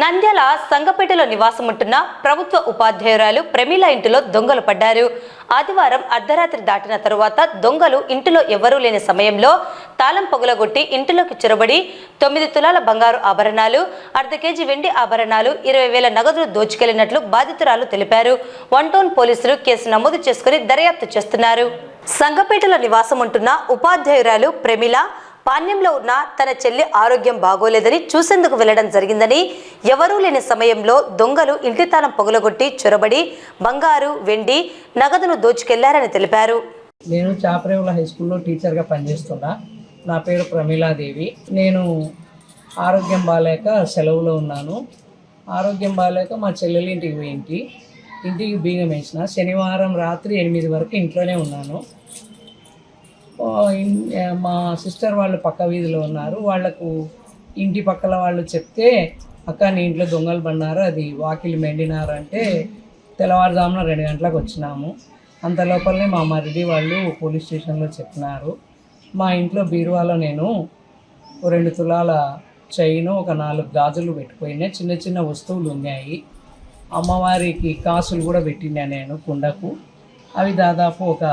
నంద్యాల సంగపేటలో నివాసముంటున్న ప్రభుత్వ ఉపాధ్యాయురాలు ప్రమీల ఇంటిలో దొంగలు పడ్డారు. ఆదివారం అర్ధరాత్రి దాటిన తరువాత దొంగలు ఇంటిలో ఎవరూ లేని సమయంలో తాళం పొగలగొట్టి ఇంటిలోకి చొరబడి తొమ్మిది తులాల బంగారు ఆభరణాలు అర్ధ కేజీ వెండి ఆభరణాలు ఇరవై వేల నగదులు దోచుకెళ్ళినట్లు బాధితురాలు తెలిపారు. వన్ టౌన్ పోలీసులు కేసు నమోదు చేసుకుని దర్యాప్తు చేస్తున్నారు. సంగపేటలో నివాసం ఉంటున్న ఉపాధ్యాయురాలు ప్రమిళ పాణ్యంలో ఉన్న తన చెల్లి ఆరోగ్యం బాగోలేదని చూసేందుకు వెళ్ళడం జరిగిందని ఎవరూ లేని సమయంలో దొంగలు ఇంటి తాళం పొగలగొట్టి చొరబడి బంగారు వెండి నగదును దోచుకెళ్ళారని తెలిపారు. నేను చాపరేవుల హై స్కూల్లో టీచర్గా పనిచేస్తున్నా. నా పేరు ప్రమీలాదేవి. నేను ఆరోగ్యం బాగాలేక సెలవులో ఉన్నాను. ఆరోగ్యం బాగాలేక మా చెల్లెలు ఇంటికి పోయింటి. ఇంటికి బీగం వేసిన. శనివారం రాత్రి ఎనిమిది వరకు ఇంట్లోనే ఉన్నాను. మా సిస్టర్ వాళ్ళు పక్క వీధిలో ఉన్నారు. వాళ్ళకు ఇంటి పక్కల వాళ్ళు చెప్తే అక్క నీ ఇంట్లో దొంగలు పడినారు అది వాకిలి మెండినారు అంటే తెల్లవారుజామున రెండు గంటలకు వచ్చినాము. అంత లోపలనే మా మరిది వాళ్ళు పోలీస్ స్టేషన్లో చెప్పినారు. మా ఇంట్లో బీరువాలో నేను రెండు తులాల చైను ఒక నాలుగు గాజులు పెట్టుకుపోయినా చిన్న చిన్న వస్తువులు ఉన్నాయి. అమ్మవారికి కాసులు కూడా పెట్టినా నేను కుండకు. అవి దాదాపు ఒక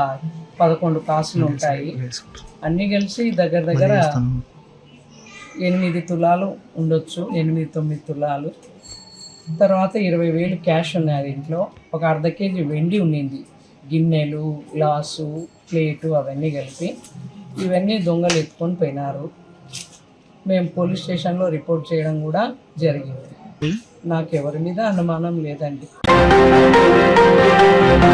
పదకొండు కాసులు ఉంటాయి. అన్నీ కలిసి దగ్గర దగ్గర ఎనిమిది తులాలు ఉండొచ్చు ఎనిమిది తొమ్మిది తులాలు. తర్వాత ఇరవై వేలు క్యాష్ ఉన్నాయి దీంట్లో ఒక అర్ధ కేజీ వెండి ఉండింది గిన్నెలు గ్లాసు ప్లేటు అవన్నీ కలిపి ఇవన్నీ దొంగలు ఎత్తుకొని పోయినారు. మేము పోలీస్ స్టేషన్లో రిపోర్ట్ చేయడం కూడా జరిగింది. నాకు ఎవరి మీద అనుమానం లేదండి.